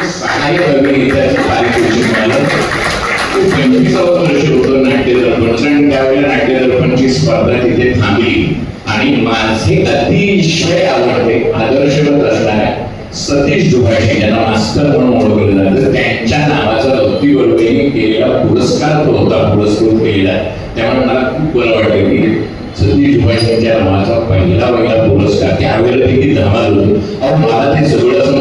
सहाय्यक अभिनेत्याचं पारितोषिक मिळालं ते पंचवीसावं वर्ष होतं आणि त्यावेळेला नाट्य स्पर्धा तिथे थांबली आणि माझे अतिशय आवडते आदर्शवत असणाऱ्या सतीश दुभाषे ज्यांना मास्तर म्हणून ओळखलं जातं त्यांच्या नावाचा रत्ती केलेला पुरस्कार तो होता पुरस्कृत केलेला त्यामुळे मला खूप बरं वाटतं की सतीश जुभाटेंच्या नावाचा पहिला पहिला पुरस्कार. त्यावेळेला किती धमाल होतो. अहो मला ते सगळं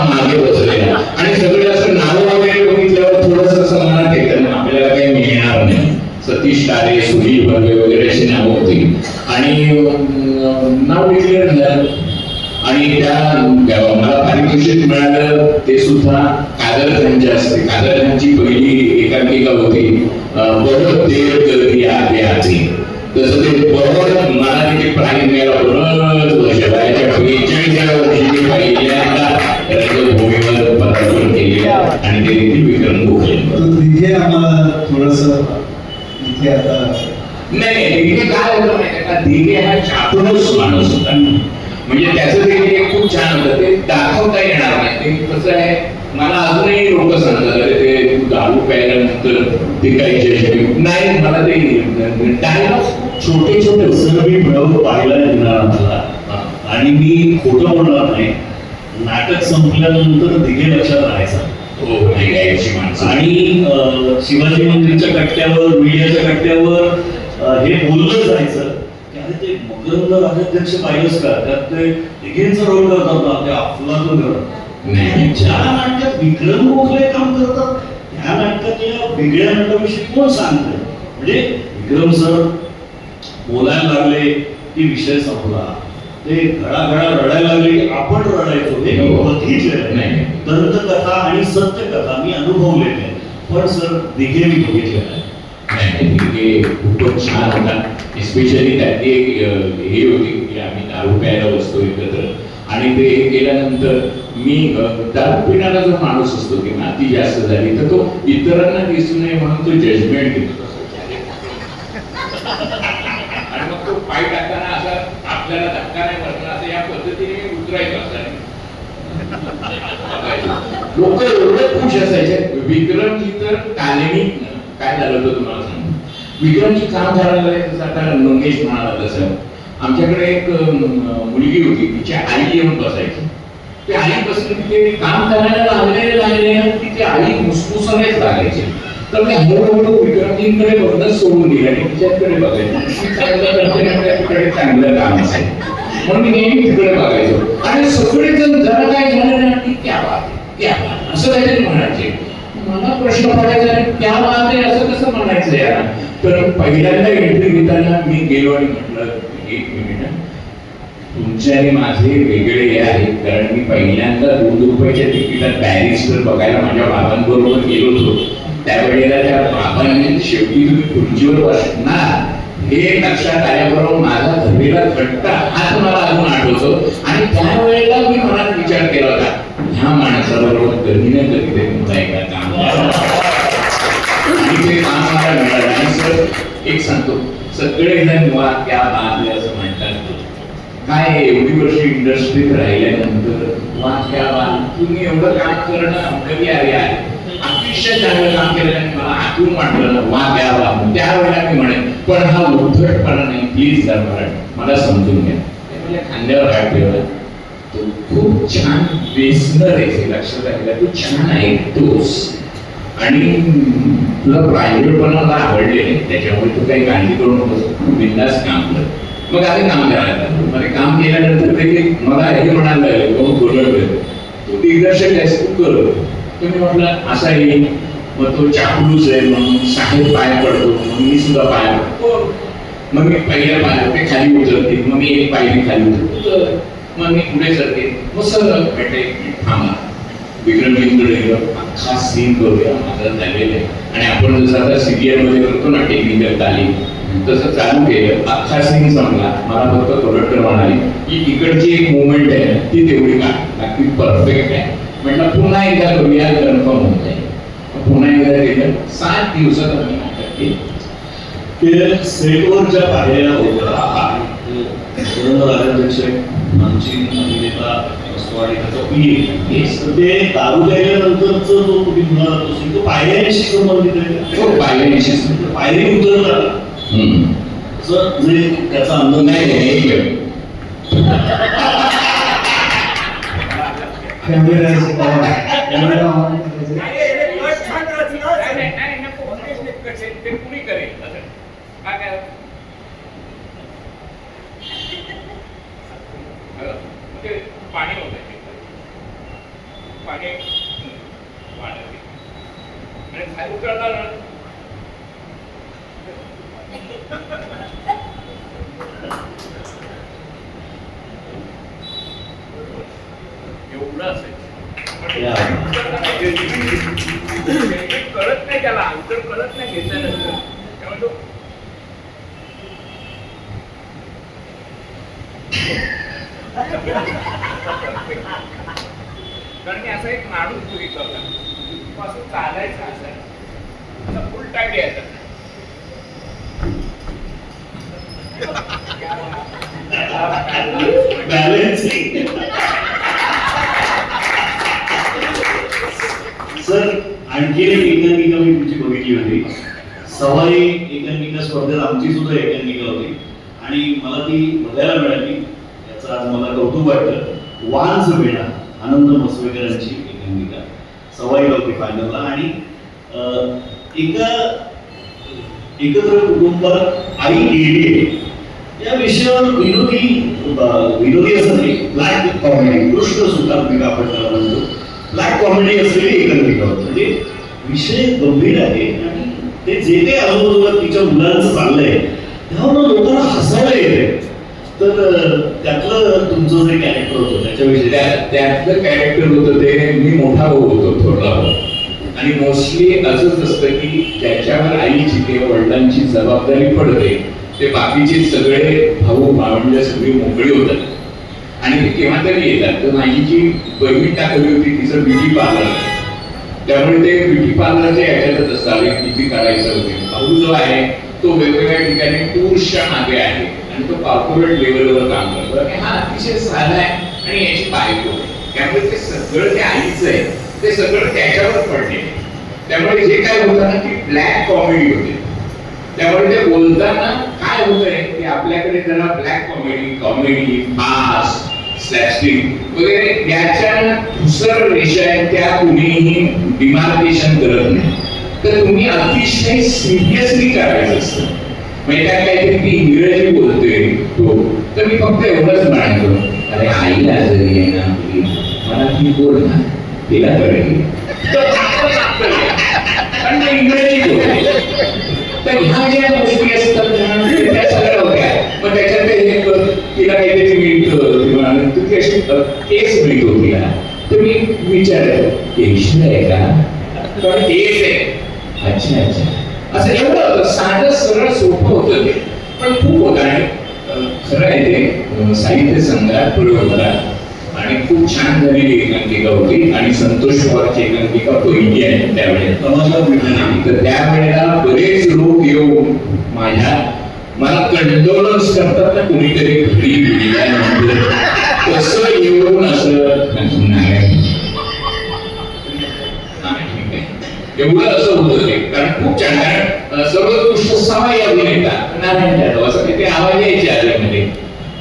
आणि मागे बसलेला आणि सगळे असं नाव वगैरे बघितल्यावर थोडस असं मनात येतं ना, आपल्याला काही मिळणार नाही. सतीश तारे सुनील बर्वे वगैरे अशी नावं होती. आणि नाव डिक्लेअर झालं. आणि त्या मला पारितोषिक मिळालं. ते सुद्धा कादर खानच्या असते. कादर त्यांची पहिली एकांकिका होती. बरोबर बहुत देर कर दिया तसं ते बहुत मला तिथे प्राणी मिळाला. बरंच वर्ष. वयाच्या बेचाळीसव्या वर्षी मी पहिल्यांदा रंगभूमीवर पदार्पण केले आणि ते देखील विक्रम गोखले तिथे आम्हाला. थोडस इथे आता नाही नाही काय होतं माहितीये का हा माणूस होता म्हणजे त्याचं देखील खूप छान होतं ते दाखवता येणार नाही ते कसं आहे मला अजूनही लोक सांगतात ते दारू प्यायल्यानंतर ते काही नाही मला ते डायलॉग छोटे छोटे सर मी मिळवून पाहिला येणार आणि मी खोटं म्हणणार नाही. नाटक संपल्यानंतर दिघे लक्षात राहायचा. हो आणि शिवाजी मंदिरच्या कट्ट्यावर मीडियाच्या कट्ट्यावर हे बोललं जायचं. ते मकरंद राजाध्यक्ष पाहिलंच का? त्यात ते दिघेंचा रोल करतात ना ते अफलातून करतात नाही. आणि ज्या नाटकात विक्रम गोखले काम करतात त्या नाटकातल्या वेगळ्या नाटकाविषयी कोण सांगतं म्हणजे विक्रम सर बोलायला लागले की विषय संपला. ते घडाघडा रडायला लागले आपण रडायचो हे मी हो. बघितलेलं नाही. दंतकथा आणि सत्यकथा मी अनुभवलेले आहे पण सर दिघे मी बघितलेलं आहे. नाही, खूपच छान होता. स्पेशली त्यातली एक हे होती की आम्ही दारू प्यायला बसतो एकत्र. आणि ते हे केल्यानंतर मी दारू पिणारा जो माणूस असतो की नाती जास्त झाली. तर तो इतरांना दिसू नये म्हणून तो जजमेंट घेतो. आणि मग तो पाय टाकताना असा आपल्याला धक्का नाही बसला असं या पद्धतीने उतरायचं असं. लोक एवढे खुश असायचे विक्रमजी तर तालिमी काय झालं होतं तुम्हाला सांग? विक्रमजी काम झालं आता मंगेश म्हणाला तसं. आमच्याकडे एक मुलगी होती तिची आई येऊन बसायची. ते आई बसून तिथे काम करायला लागलेले लागले तिची आई मुसमुसनेच लागायची. तर मी हळूहळू विक्रमजींकडे बघणं सोडून दिलं आणि तिच्याकडे बघायचं चांगलं काम असेल. म्हणून मी नेहमी तिकडे बघायचो. आणि सगळे जण जरा काय झालं ना की क्या बात क्या असं काहीतरी म्हणायचे. मला प्रश्न पडायचा त्या क्या आहे असं कसं म्हणायचं यार? तर पहिल्यांदा एंट्री घेताना मी गेलो आणि म्हटलं एक मिनिट तुमचे आणि माझे वेगळे हे आहेत कारण मी पहिल्यांदा दोन रुपयाच्या तिकिटात बॅरिस्टर बघायला माझ्या बाबांबरोबर गेलो होतो. त्यावेळेला त्या बाबांनी शेवटी खुर्चीवर बसणार हे लक्षात आल्याबरोबर माझा धरलेला थट्टा हाच मला अजून आठवतो. आणि त्यावेळेला मी मनात विचार केला होता ह्या माणसाबरोबर कधी ना कधी तरी मला एका काम ते काम मला मिळालं. आणि सर एक सांगतो सगळेजण वा त्या बात असं म्हणतात काय एवढी वर्ष इंडस्ट्रीत राहिल्यानंतर वा त्या बात तुम्ही एवढं काम करणं कधी आले आहे. अतिशय चांगलं काम केलं आणि मला आतून वाटलं वा द्या बात. त्यावेळेला मी म्हणेन पण हा उद्धटपणा नाही प्लीज जरा मला समजून घ्या. माझ्या खांद्यावर हात ठेवला. तो खूप छान बेसनर आहे हे लक्षात राहिला तू छान ऐकतोस आणि तुला प्रायव्हेटपणा मला आवडले त्याच्यामुळे तू काही काळजी करू नकोस तू बिंदास काम कर. मग आधी काम करायला लागलो. मग काम केल्यानंतर ते मला हे म्हणायला लागले बहुत तू दिग्दर्शक आहेस तू कर. तुम्ही म्हटलं असा येईल मग तो चाकूच आहे मग साहेब पाय पडतो मग मी सुद्धा पाय पडतो. मग मी पहिल्या पाय ते खाली उतरते मग मी एक पायरी खाली उतरतो. मग मी पुढे सरते. मग सरळ भेटे थांबा विक्रम गेलो अख्खा सीन करूया माझा झालेला आहे. आणि आपण जसं आता सिरियलमध्ये करतो ना टेक्निकल तालीम तसं चालू केलं अख्खा सीन संपला. मला फक्त प्रोडक्टर म्हणाले की इकडची एक मुवमेंट आहे ती तेवढी का बाकी परफेक्ट आहे. म्हटलं पुन्हा एकदा करूया कन्फर्म जाईल मग पुन्हा एकदा केलं सात दिवसात आम्ही नाटक केलं ते आमची अभिनेता. ते दारू प्यायल्यानंतरचा जो तुम्ही म्हणाला तो scene, तो पायऱ्यांशी संबंधित आहे तो पाहिल्यानिशीच का? पायरी उतरला हम्म. असं त्याचा अंदाज नाही म्हणजे पाणी होतं पाणी वाढत आहे. आणि खाली उतरणार ना, एवढं असेल पण या. हेल्मेट कळत नाही त्याला अंतर कळत नाही घेतल्यानंतर त्यामुळे तो कारण मी असा एक माणूस बघितला होता तो असं चालायचं फुल टाइम यायचा बॅलन्सिंग सर आणखी एक एकांकिका मी तुमची बघितली होती. सवाई एकांकिका स्पर्धेत आमची सुद्धा एकांकिका होती. आणि मला ती बघायला मिळाली. याचं आज मला कौतुक वाटतं. वांज वेळा आनंद मसवेकरांची एकांकिका सवाई होती फायनलला आणि अं, एका एकत्र कुटुंबात आई गेली या विषयावर विनोदी विनोदी असं नाही. ब्लॅक कॉमेडी कृष्ण सुतात्मिका आपण त्याला म्हणतो. ब्लॅक कॉमेडी असलेली एकांकिका होती. म्हणजे विषय गंभीर आहे आणि ते जे काही आजूबाजूला तिच्या मुलांचं चाललंय तेव्हा लोकांना हसायला येते तर त्यातलं तुमचं जे कॅरेक्टर होतं त्याच्याविषयी. त्या- त्यातलं कॅरेक्टर होतं ते मी मोठा भाऊ होतो थोडा भाऊ. आणि मोस्टली असंच असतं की ज्याच्यावर आईची किंवा वडिलांची जबाबदारी पडते ते बाकीचे सगळे भाऊ भावंड सगळी मोकळी होतात. आणि ते केव्हा तरी येतात. तर माझी जी बहीण टाकली होती तिचं ब्युटी पार्लर त्यामुळे ते ब्युटी पार्लरच्या याच्यातच असतात. एक किती काढायचं वगैरे भाऊ जो आहे तो वेगवेगळ्या ठिकाणी टूर्सच्या मागे आहे. आणि तो कॉर्पोरेट लेवलवर काम करतो. आणि हा अतिशय साधा आहे. आणि याची बायको. त्यामुळे ते सगळं ते आईचं आहे. ते सगळं त्याच्यावर पडले. त्यामुळे जे काय होतं ना ती ब्लॅक कॉमेडी होते. त्यामुळे ते बोलताना काय होतंय की आपल्याकडे जरा black comedy comedy mask slapstick वगैरे याच्या दुसर रेषा आहेत त्या कुणीही डिमार्केशन करत नाही. तर तुम्ही अतिशय सिरियसली करायचं असतं. म्हणजे काय काहीतरी ती इंग्रजी बोलतोय तो तर मी फक्त एवढंच म्हणायचो अरे आईला जरी आहे ना आपली मला ती बोल ना. तिला कळेल तर कारण इंग्रजी बोलते तर ह्या ज्या गोष्टी असतात ना, त्या सगळ्या होत्या. मग त्याच्यात तिला काही मिळतं किंवा तू कशी केस मिळतो तिला तर मी विचारलं केशर आहे का? पण केस आहे. अच्छा अच्छा. असं एवढं होतं साधं सरळ सोपं होतं ते. पण खूप होतं आणि खरं आहे ते साहित्य संग्रहात प्रयोग होता. आणि खूप छान झालेली एकांकिका होती आणि संतोष पवारची एकांकिका पहिली आहे आणि तर त्यावेळेला बरेच लोक येऊन माझ्या मला कंडोलन्स करतात ना कुणीतरी घरी एवढं असं होतं ते कारण खूप छान कारण अं, सर्वोत्कृष्ट सवाई अभिनेता नारायण जाधव असं तिथे आवाज यायचे आल्यामध्ये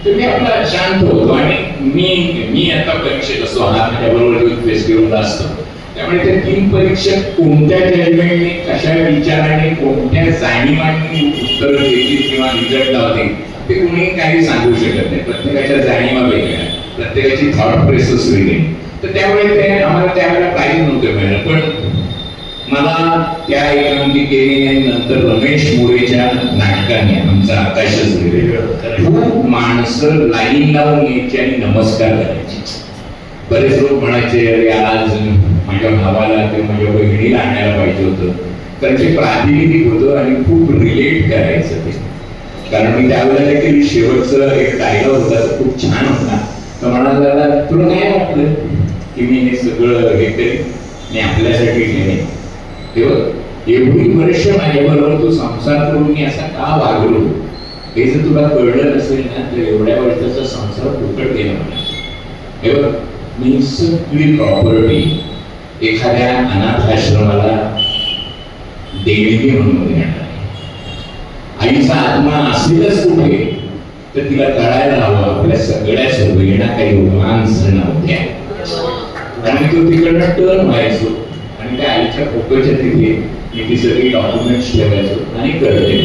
तर मी आपला शांत होतो आणि मी मी आता परीक्षेत असतो हा माझ्याबरोबर युथ फेस्टिवलला असतो त्यामुळे त्या तीन परीक्षक कोणत्या जजमेंटने कशा विचाराने कोणत्या जाणीवाने उत्तर देतील किंवा रिझल्ट लावतील ते कुणी काही सांगू शकत नाही. प्रत्येकाच्या जाणीवा वेगळ्या प्रत्येकाची थॉट प्रेसेस वेगळी. तर त्यामुळे ते आम्हाला त्यावेळेला प्राईज नव्हते मिळालं पण मला त्या एकांकिकेने नंतर रमेश मोरेच्या नाटकाने आमचा आकाशच वेगळे. खूप माणसं लाईन लावून यायची आणि नमस्कार करायची. बरेच लोक म्हणायचे अरे आज माझ्या भावाला किंवा माझ्या बहिणीला आणायला पाहिजे होतं. कारण ते प्रातिनिधिक होतं आणि खूप रिलेट करायचं ते. कारण मी त्यावेळेला एक शेवटचं एक डायलॉग होता खूप छान होता. तर म्हणाला तुला काय वाटलं की मी हे सगळं हे करीन? मी आपल्यासाठी केले तेव्हा एवढी वर्ष माझ्याबरोबर तू संसार करून मी असा का वागलो? हे जर तुला कळलं नसेल ना तर एवढ्या वर्षाचा संसार फुकट गेला मला. हे बघ मी सगळी प्रॉपर्टी एखाद्या अनाथ आश्रमाला देणगी म्हणून देणार आईचा आत्मा असेलच कुठे तर तिला कळायला हवं आपल्या सगळ्या सवयीना काही रोमांस नव्हत्या आणि तो तिकडनं टर्न व्हायचो. आणि त्या आईच्या फोटोच्या तिथे मी ती सगळी डॉक्युमेंट्स ठेवायचो आणि करते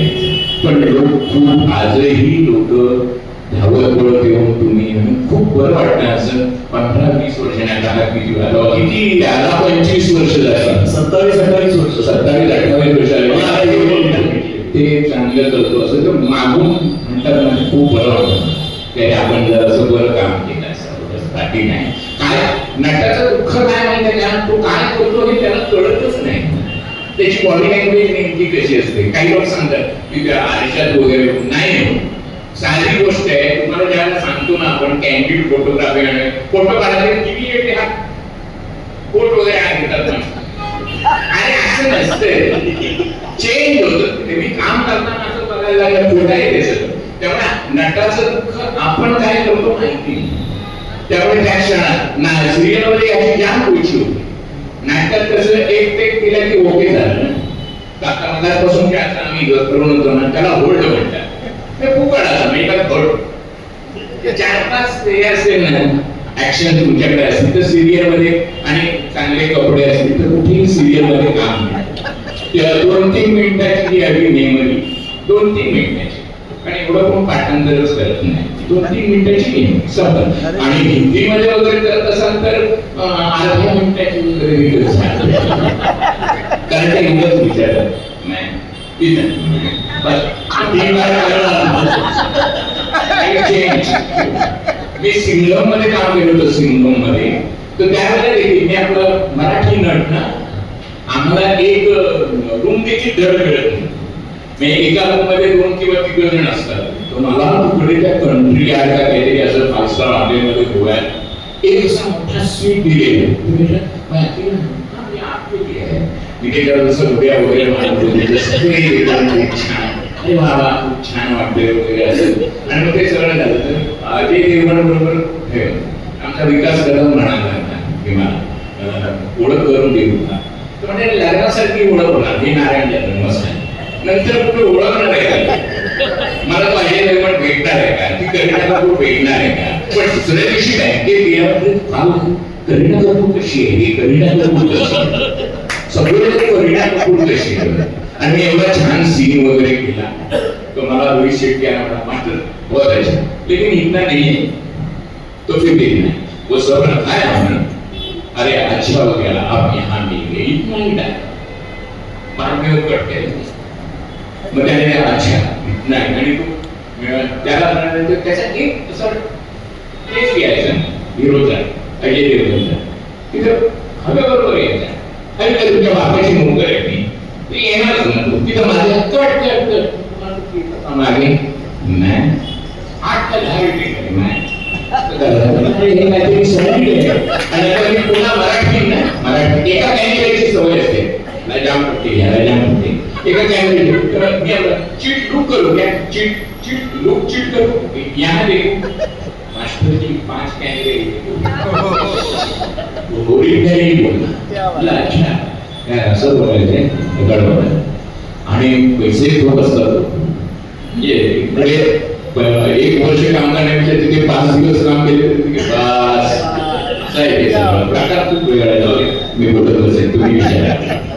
पण लोक खूप आजही लोक धावत पळत येऊन तुम्ही खूप बरं वाटतं असं. पंधरा वीस वर्षांना किती त्याला पंचवीस वर्ष झाली. सत्तावीस अठ्ठावीस वर्ष सत्तावीस अठ्ठावीस वर्ष झाली. ते चांगलं करतो असं तर मागून म्हणतात खूप बरं वाटतं आपण जर असं बरं काम केलं असं. बाकी नाही. नटाचं दुःख काय माहिती आहे तो काय करतो हे त्याला कळतच नाही. त्याची बॉडी लँग्वेज नेमकी कशी असते? काही लोक सांगतात की आरशात वगैरे नाही साधी गोष्ट आहे तुम्हाला ज्याला सांगतो ना आपण कॅन्डिड फोटोग्राफी आणि फोटो काढायला किती येते हा? कोट वगैरे काय घेतात आणि असं नसतं चेंज होतं. ते मी काम करताना असं बघायला लागलं खोटा येते सगळं. त्यामुळे नटाचं दुःख आपण काय करतो माहिती नाही. त्यामुळे त्या क्षणात ना सिरियलमध्ये याची जाम गोष्टी होती. नाटकात कसं एक टेक केलं की ओके झालं ना. काका मधापासून काय आता आम्ही ग- करून होतो ना. त्याला होल्ड म्हणतात. ते फुकट असं म्हणजे काय होल्ड चार पाच हे असेल ना. ऍक्शन तुमच्याकडे असतील तर सिरियलमध्ये आणि चांगले कपडे असतील तर कुठेही सिरियलमध्ये काम नाही. दोन तीन मिनिटाची जी हवी नेमली दोन तीन मिनिटाची. आणि एवढं कोण पाठांतरच करत नाही. दोन तीन मिनिटाची संपत आणि हिंदीमध्ये वगैरे करत असाल तर अर्ध्या मिनिटाची वगैरे. कारण ते इंग्रज change. मी सिंगममध्ये काम केलं होतं सिंगममध्ये तर त्यावेळेला देखील मी आपलं मराठी नट ना आम्हाला एक रूम देखील धड मिळत नाही. म्हणजे एका रूममध्ये दोन किंवा तिघ जण असतात. तर मला तिकडे त्या कंट्री आहे का काहीतरी असं फाईव्ह स्टार हॉटेलमध्ये गोव्यात एक असा मोठा स्वीट दिलेला ना, तिथे जसं उद्या वगैरे खूप छान. अरे खूप छान वाटले वगैरे असं. आणि मग ते सगळं झालं तर अजय देवगण बरोबर हे आमचा विकास कदम म्हणाला होता ओळख करून देऊ का म्हणजे लग्नासारखी ओळख होणार हे नारायण जन्म नंतर कुठे ओळखणार आहे का मला पाहिजे नाही पण भेटणार आहे का? ती करीना कपूर भेटणार आहे का? पण दुसऱ्या दिवशी बँकेत गेल्यामध्ये काल करीना कपूर कशी आहे? हे करीना कपूर कशी आहे? सगळे करीना कपूर कशी आहे? आणि एवढा छान सीन वगैरे केला. तो मला रोहित शेट्टी आला मला मास्टर बहुत अच्छा लेकिन इतना नहीं है तो फिर देखना है वो सब रखा है हमने अरे अच्छा हो गया आप यहाँ मिल गए इतना ही डायलॉग बाद में वो कट गए मग त्याने अच्छा नाही आणि तो त्याला म्हणाले त्याचा एक असा केस घ्यायचा. हिरोचा अजय देवगनचा तिथं हवे बरोबर यायचा. आणि तर तुमच्या बापाची मुंगर आहे ती. ते येणारच ना तू. तिथं माझ्या कट कट कट मागे. नाही. आठ का दहा मिनिटे नाही. हे काहीतरी सवय आणि आता मी पुन्हा मराठी ना मराठी. एका कॅन्डिडेटची सवय असते. ना जाम पट्टी घ्यायला जाम पट्टी एका कॅन्डिडेट तर मी आपलं चीट लुक करू क्या चीट चीट लुक चीट करू. यहाँ देखो मास्टर जी पांच कैमरे गोरी नाही बोलला मला अच्छा काय असं बोलायचंय गडबड आणि पैसे खूप असतात. म्हणजे, म्हणजे इकडे एक वर्ष काम करण्यापेक्षा तिथे पाच दिवस काम केले बस. प्रकार खूप वेगळा मी बोलत बसेन. तुम्ही विचारा.